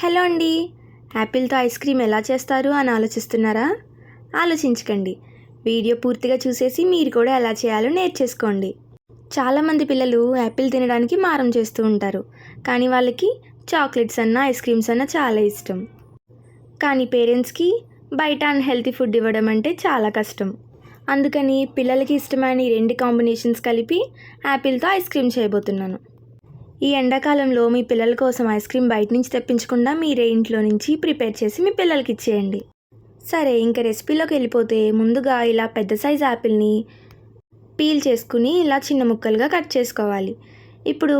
Hello అండి. యాపిల్తో ice cream ఎలా చేస్తారు అని ఆలోచిస్తున్నారా? ఆలోచించకండి. వీడియో పూర్తిగా చూసేసి మీరు కూడా ఎలా చేయాలో నేర్చేసుకోండి. చాలామంది పిల్లలు యాపిల్ తినడానికి మారం చేస్తూ ఉంటారు. కానీ వాళ్ళకి చాక్లెట్స్ అన్న ఐస్ క్రీమ్స్ అన్న చాలా ఇష్టం. కానీ పేరెంట్స్కి బయట అన్హెల్తీ ఫుడ్ ఇవ్వడం అంటే చాలా కష్టం. అందుకని పిల్లలకి ఇష్టమైన ఈ రెండు కాంబినేషన్స్ కలిపి యాపిల్తో ఐస్ క్రీమ్ చేయబోతున్నాను. ఈ ఎండాకాలంలో మీ పిల్లల కోసం ఐస్ క్రీమ్ బయట నుంచి తెప్పించకుండా మీరే ఇంట్లో నుంచి ప్రిపేర్ చేసి మీ పిల్లలకి ఇచ్చేయండి. సరే ఇంకా రెసిపీలోకి వెళ్ళిపోతే ముందుగా ఇలా పెద్ద సైజ్ యాపిల్ని పీల్ చేసుకుని ఇలా చిన్న ముక్కలుగా కట్ చేసుకోవాలి. ఇప్పుడు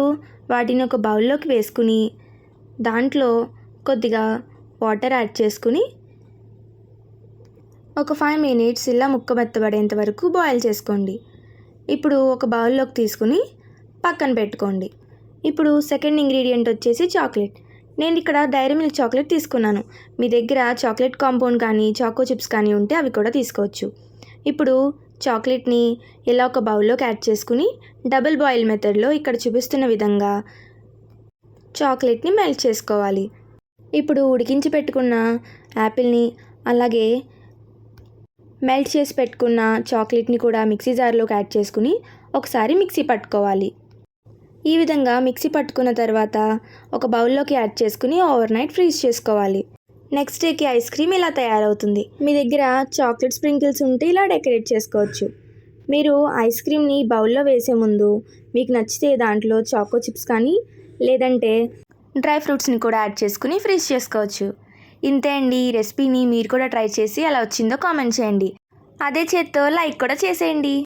వాటిని ఒక బౌల్లోకి వేసుకుని దాంట్లో కొద్దిగా వాటర్ యాడ్ చేసుకుని ఒక ఫైవ్ మినిట్స్ ఇలా ముక్క మెత్తబడేంత వరకు బాయిల్ చేసుకోండి. ఇప్పుడు ఒక బౌల్లోకి తీసుకుని పక్కన పెట్టుకోండి. ఇప్పుడు సెకండ్ ఇంగ్రీడియంట్ వచ్చేసి చాక్లెట్. నేను ఇక్కడ డైరీ మిల్క్ చాక్లెట్ తీసుకున్నాను. మీ దగ్గర చాక్లెట్ కాంపౌండ్ కానీ చాకో చిప్స్ కానీ ఉంటే అవి కూడా తీసుకోవచ్చు. ఇప్పుడు చాక్లెట్ని ఇలా ఒక బౌల్లోకి యాడ్ చేసుకుని డబుల్ బాయిల్ మెథడ్లో ఇక్కడ చూపిస్తున్న విధంగా చాక్లెట్ని మెల్ట్ చేసుకోవాలి. ఇప్పుడు ఉడికించి పెట్టుకున్న యాపిల్ని అలాగే మెల్ట్ చేసి పెట్టుకున్న చాక్లెట్ని కూడా మిక్సీ జార్లోకి యాడ్ చేసుకుని ఒకసారి మిక్సీ పట్టుకోవాలి. ఈ విధంగా మిక్సీ పట్టుకున్న తర్వాత ఒక బౌల్లోకి యాడ్ చేసుకుని ఓవర్ నైట్ ఫ్రీజ్ చేసుకోవాలి. నెక్స్ట్ డేకి ఐస్ క్రీమ్ ఇలా తయారవుతుంది. మీ దగ్గర చాక్లెట్ స్ప్రింకిల్స్ ఉంటే ఇలా డెకరేట్ చేసుకోవచ్చు. మీరు ఐస్ క్రీమ్ని బౌల్లో వేసే ముందు మీకు నచ్చితే దాంట్లో చాకో చిప్స్ కానీ లేదంటే డ్రై ఫ్రూట్స్ని కూడా యాడ్ చేసుకుని ఫ్రీజ్ చేసుకోవచ్చు. ఇంతే అండి. ఈ రెసిపీని మీరు కూడా ట్రై చేసి ఎలా వచ్చిందో కామెంట్ చేయండి. అదే చేత్తో లైక్ కూడా చేసేయండి.